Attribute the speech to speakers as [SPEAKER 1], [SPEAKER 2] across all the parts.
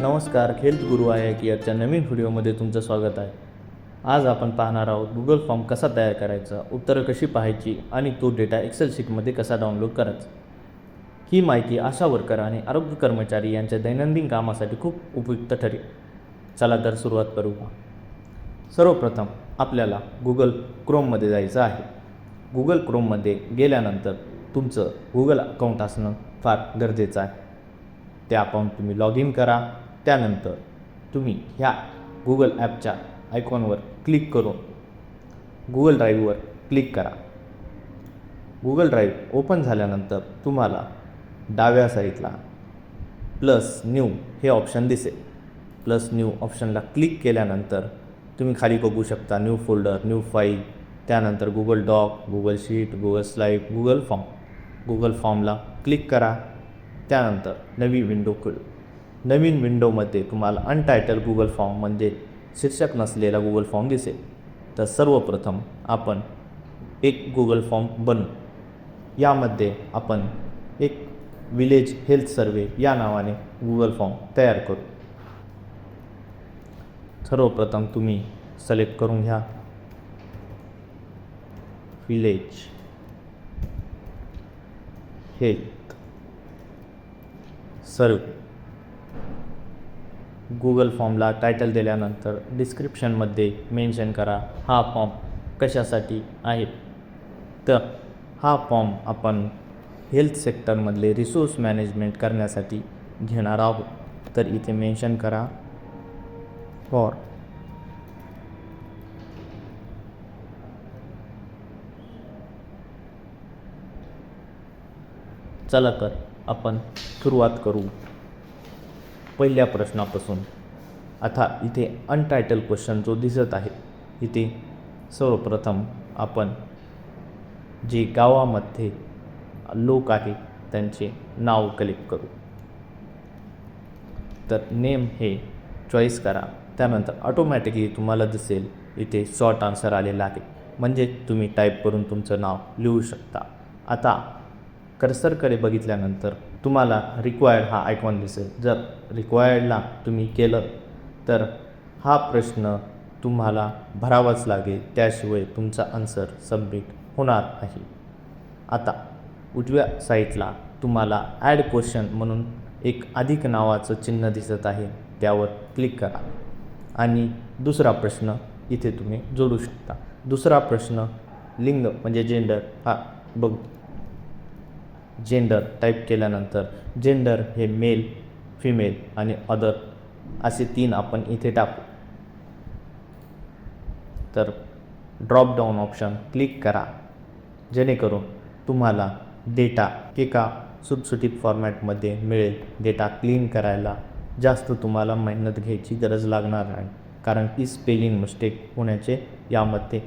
[SPEAKER 1] नमस्कार health Guru I की नवीन व्हिडिओमध्ये तुमचं स्वागत आहे. आज आपण पाहणार आहोत गुगल फॉर्म कसा तयार करायचा उत्तरं कशी पाहायची आणि तो डेटा एक्सेल शीटमध्ये कसा डाउनलोड करायचा. ही माहिती आशा वर्कर आणि आरोग्य कर्मचारी यांच्या दैनंदिन कामासाठी खूप उपयुक्त ठरेल. चला तर सुरुवात करू. सर्वप्रथम आपल्याला गुगल क्रोममध्ये जायचं आहे. गुगल क्रोममध्ये गेल्यानंतर तुमचं गुगल अकाउंट असणं फार गरजेचं आहे. त्या अकाउंट तुम्ही लॉग इन करा. त्यानंतर तुम्ही ह्या गुगल ॲपच्या आयकॉनवर क्लिक करून गुगल ड्राईव्हवर क्लिक करा. गुगल ड्राईव्ह ओपन झाल्यानंतर तुम्हाला डाव्या साईडला प्लस न्यू हे ऑप्शन दिसेल. प्लस न्यू ऑप्शनला क्लिक केल्यानंतर तुम्ही खाली बघू शकता न्यू फोल्डर न्यू फाईल त्यानंतर Google doc Google sheet Google slide Google form Google फॉर्मला click करा. त्यानंतर नवी विंडो खुल. नवीन विंडोमध्ये तुम्हाला अनटायटल गुगल फॉर्म म्हणजे शीर्षक नसलेला गुगल फॉर्म दिसेल. तर सर्वप्रथम आपण एक गुगल फॉर्म बनवू यामध्ये आपण एक विलेज हेल्थ सर्वे या नावाने गुगल फॉर्म तयार करू. सर्वप्रथम तुम्ही सिलेक्ट करून घ्या. विलेज हेल्थ सर्वे गुगल फॉर्मला टायटल दिल्यानंतर डिस्क्रिप्शनमध्ये मेन्शन करा. हा फॉर्म कशासाठी आहे? तर हा फॉर्म आपण हेल्थ सेक्टरमधले रिसोर्स मॅनेजमेंट करण्यासाठी घेणार आहोत. तर इथे मेन्शन करा. फॉर चला तर आपण सुरुवात करू. पहिल्या प्रश्नापासून. आता इथे अनटायटल क्वेश्चन जो दिसत आहे इथे सर्वप्रथम आपण जे गावामध्ये लोक आहेत त्यांचे नाव कलेक्ट करू. तर नेम हे चॉईस करा. त्यानंतर ऑटोमॅटिकली तुम्हाला दिसेल इथे शॉर्ट आन्सर आलेला आहे. म्हणजे तुम्ही टाईप करून तुमचं नाव लिहू शकता. आता कर्सरकडे बघितल्यानंतर तुम्हाला रिक्वायर्ड हा आयकॉन दिसेल. जर रिक्वायर्डला तुम्ही केलं तर हा प्रश्न तुम्हाला भरावाच लागेल. त्याशिवाय तुमचा आन्सर सबमिट होणार नाही. आता उजव्या साईटला तुम्हाला ॲड क्वेश्चन म्हणून एक अधिक नावाचं चिन्ह दिसत आहे. त्यावर क्लिक करा. आणि दुसरा प्रश्न इथे तुम्ही जोडू शकता. दुसरा प्रश्न लिंग म्हणजे जेंडर हा बघू. जेंडर टाईप केल्यानंतर जेंडर हे मेल फिमेल आणि अदर असे तीन आपण इथे टाकू. तर ड्रॉप डाऊन ऑप्शन क्लिक करा. जेणेकरून तुम्हाला डेटा एका सुटसुटीत फॉर्मॅटमध्ये मिळेल. डेटा क्लीन करायला जास्त तुम्हाला मेहनत घ्यायची गरज लागणार नाही. कारण की स्पेलिंग मिस्टेक होण्याचे यामध्ये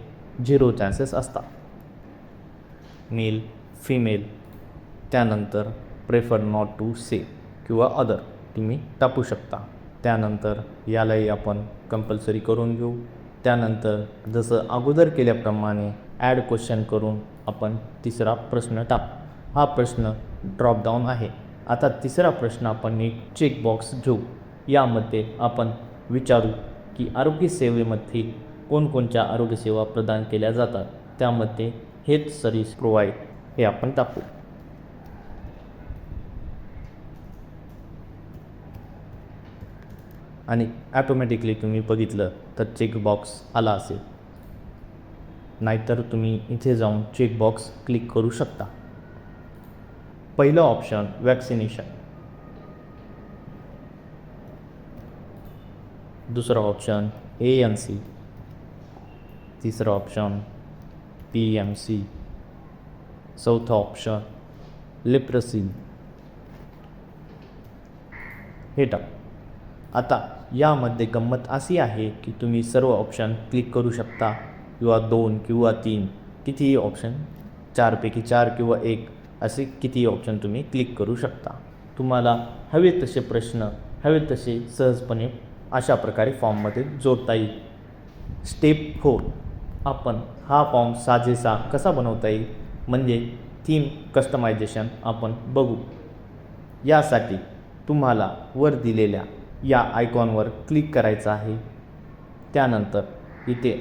[SPEAKER 1] झिरो चान्सेस असतात. मेल फिमेल त्यानंतर प्रेफर नॉट टू से किंवा अदर तुम्ही टाकू शकता. त्यानंतर यालाही आपण कंपल्सरी करून घेऊ. त्यानंतर जसं अगोदर केल्याप्रमाणे ॲड क्वेश्चन करून आपण तिसरा प्रश्न टाक. हा प्रश्न ड्रॉपडाऊन आहे. आता तिसरा प्रश्न आपण एक चेकबॉक्स घेऊ. यामध्ये आपण विचारू की आरोग्यसेवेमध्ये कोणकोणत्या आरोग्यसेवा प्रदान केल्या जातात. त्यामध्ये हेल्थ सर्व्हिस प्रोव्हाइड हे आपण टाकू. आणि ॲटोमॅटिकली तुम्ही बघितलं तर चेकबॉक्स आला असेल. नाहीतर तुम्ही इथे जाऊन चेकबॉक्स क्लिक करू शकता. पहिलं ऑप्शन वॅक्सिनेशन दुसरं ऑप्शन ए एन सी तिसरं ऑप्शन पी एम सी चौथं ऑप्शन लिप्रसिन हे टाक. आता यामध्ये गंमत अशी आहे की तुम्ही सर्व ऑप्शन क्लिक करू शकता. किंवा दोन किंवा तीन कितीही ऑप्शन चारपैकी चार किंवा एक असे कितीही ऑप्शन तुम्ही क्लिक करू शकता. तुम्हाला हवे तसे प्रश्न हवे तसे सहजपणे अशा प्रकारे फॉर्ममध्ये जोडता येईल. स्टेप फोर आपण हा फॉर्म साजेसा कसा बनवता येईल? म्हणजे थीम कस्टमायझेशन आपण बघू. यासाठी तुम्हाला वर दिलेल्या या आयकॉनवर क्लिक करायचं आहे. त्यानंतर इथे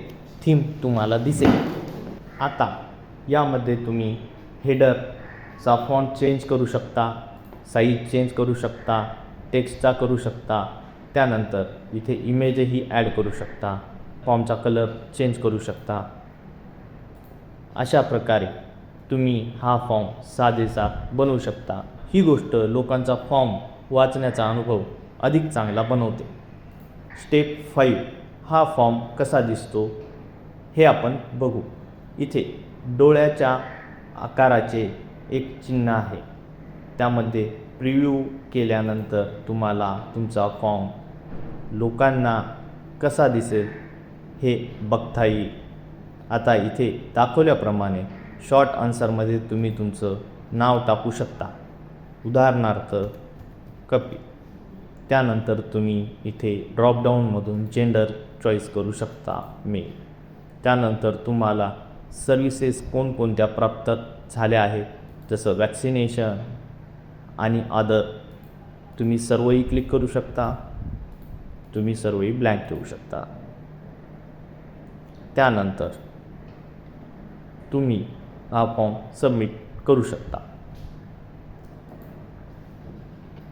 [SPEAKER 1] थीम तुम्हाला दिसेल. आता यामध्ये तुम्ही हेडरचा फॉन्ट चेंज करू शकता साईज चेंज करू शकता टेक्स्टचा करू शकता. त्यानंतर इथे इमेजही ॲड करू शकता फॉर्मचा कलर चेंज करू शकता. अशा प्रकारे तुम्ही हा फॉर्म साजेसा बनवू शकता. ही गोष्ट लोकांचा फॉर्म वाचण्याचा अनुभव अधिक चांगला बनवते. स्टेप फाईव्ह हा फॉर्म कसा दिसतो? हे आपण बघू. इथे डोळ्याच्या आकाराचे एक चिन्ह आहे. त्यामध्ये प्रिव्ह्यू केल्यानंतर तुम्हाला तुमचा फॉर्म लोकांना कसा दिसेल हे बघता येईल आता इथे दाखवल्याप्रमाणे शॉर्ट आन्सरमध्ये तुम्ही तुमचं नाव टाकू शकता. उदाहरणार्थ कपिल. त्यानंतर तुम्ही इथे ड्रॉपडाऊनमधून जेंडर चॉईस करू शकता मेल त्यानंतर तुम्हाला सर्विसेस कोणकोणत्या प्राप्त झाल्या आहेत जसं वॅक्सिनेशन आणि अदर तुम्ही सर्वही क्लिक करू शकता. तुम्ही सर्वही ब्लँक ठेवू शकता. त्यानंतर तुम्ही हा फॉर्म सबमिट करू शकता.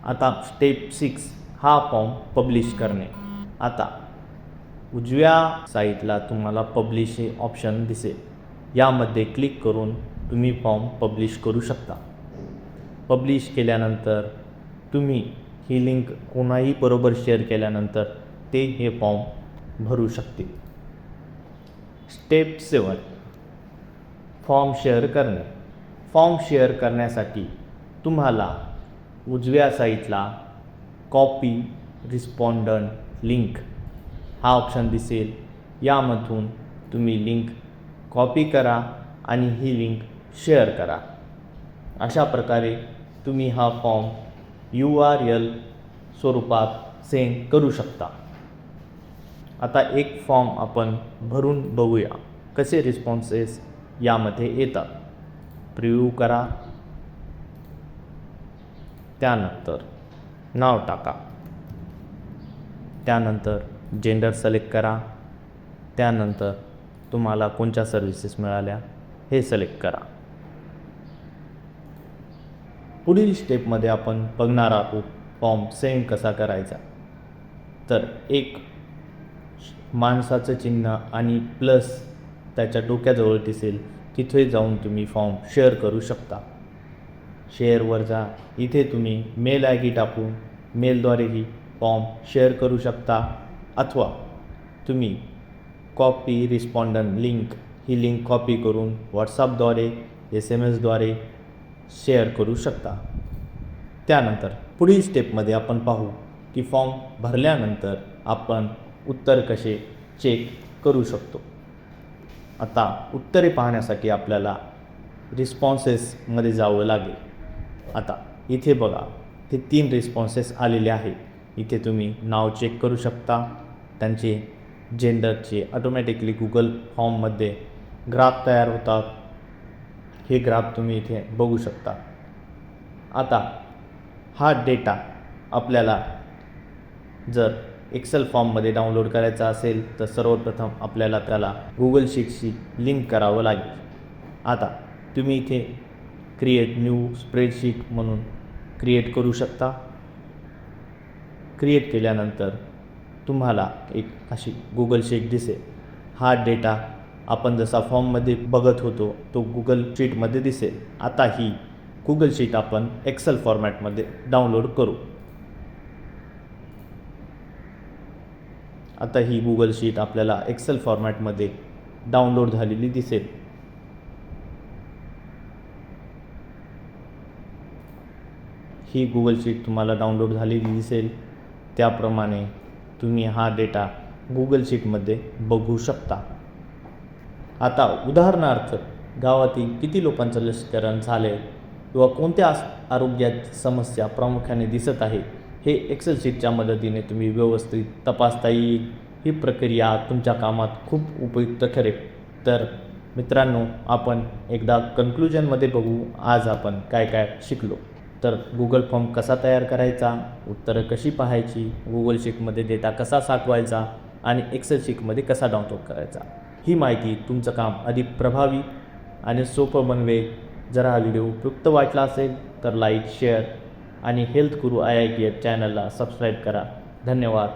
[SPEAKER 1] आता स्टेप सिक्स हा फॉर्म पब्लिश करणे. आता उजव्या साईटला तुम्हाला पब्लिश हे ऑप्शन दिसेल. यामध्ये क्लिक करून तुम्ही फॉर्म पब्लिश करू शकता. पब्लिश केल्यानंतर तुम्ही ही लिंक कोणाही बरोबर शेअर केल्यानंतर ते हे फॉर्म भरू शकतील. स्टेप सेवन फॉर्म शेअर करणे. फॉर्म शेअर करण्यासाठी तुम्हाला उजव्या साईटला कॉपी रिस्पॉन्डंट लिंक हा ऑप्शन दिसेल. यामधून तुम्ही लिंक कॉपी करा आणि ही लिंक शेअर करा. अशा प्रकारे तुम्ही हा फॉर्म यू आर एल स्वरूपात सेंड करू शकता. आता एक फॉर्म आपण भरून बघूया. कसे रिस्पॉन्सेस यामध्ये येतात. प्रिव्ह्यू करा. त्यानंतर नाव टाका. त्यानंतर जेंडर सिलेक्ट करा. त्यानंतर तुम्हाला कोणत्या सर्व्हिसेस मिळाल्या हे सिलेक्ट करा. पुढील स्टेपमध्ये आपण बघणार आहोत फॉर्म सेंड कसा करायचा. तर एक माणसाचं चिन्ह आणि प्लस त्याच्या डोक्याजवळ दिसेल. तिथे जाऊन तुम्ही फॉर्म शेअर करू शकता. शेअरवर जा. इथे तुम्ही मेल आय डी टाकून मेलद्वारेही फॉर्म शेअर करू शकता. अथवा तुम्ही कॉपी रिस्पॉन्डंट लिंक ही लिंक कॉपी करून व्हॉट्सअपद्वारे एस एम एसद्वारे शेअर करू शकता. त्यानंतर पुढील स्टेपमध्ये आपण पाहू की फॉर्म भरल्यानंतर आपण उत्तर कसे चेक करू शकतो. आता उत्तरे पाहण्यासाठी आपल्याला रिस्पॉन्सेसमध्ये जावं लागेल. आता इथे बघा हे तीन रिस्पॉन्सेस आलेले आहेत. इथे तुम्ही नाव चेक करू शकता. त्यांचे जेंडरचे ऑटोमॅटिकली गुगल फॉर्ममध्ये ग्राफ तयार होतात. हे ग्राफ तुम्ही इथे बघू शकता. आता हा डेटा आपल्याला जर एक्सेल फॉर्ममध्ये डाउनलोड करायचा असेल तर सर्वप्रथम आपल्याला त्याला गुगल शीटशी लिंक करावं लागेल. आता तुम्ही इथे क्रिएट न्यू स्प्रेडशीट म्हणून क्रिएट करू शकता. क्रिएट केल्यानंतर तुम्हाला एक अशी गुगल शीट दिसेल. हा डेटा आपण जसा फॉर्ममध्ये बघत होतो तो गुगल शीटमध्ये दिसेल. आता ही गुगल शीट आपण एक्सेल फॉर्मॅटमध्ये डाउनलोड करू. आता ही गुगल शीट आपल्याला एक्सेल फॉर्मॅटमध्ये डाउनलोड झालेली दिसेल. ही गुगल शीट तुम्हाला डाउनलोड झालेली दिसेल. त्याप्रमाणे तुम्ही हा डेटा गुगल शीटमध्ये बघू शकता. आता उदाहरणार्थ गावातील किती लोकांचं लसीकरण झाले किंवा कोणत्या आरोग्यात समस्या प्रामुख्याने दिसत आहे हे एक्सेल शीटच्या मदतीने तुम्ही व्यवस्थित तपासता येईल. ही प्रक्रिया तुमच्या कामात खूप उपयुक्त ठरेल. तर मित्रांनो आपण एकदा कन्क्लुजनमध्ये बघू. आज आपण काय काय शिकलो? तर गुगल फॉर्म कसा तयार करायचा? उत्तरं कशी पाहायची? गुगल शीटमध्ये डेटा कसा साठवायचा? आणि एक्सेल शीटमध्ये कसा डाउनलोड करायचा? ही माहिती तुमचं काम अधिक प्रभावी आणि सोपं बनवे. जर हा व्हिडिओ उपयुक्त वाटला असेल तर लाईक शेअर आणि health guru I I T F चॅनलला सबस्क्राईब करा. धन्यवाद.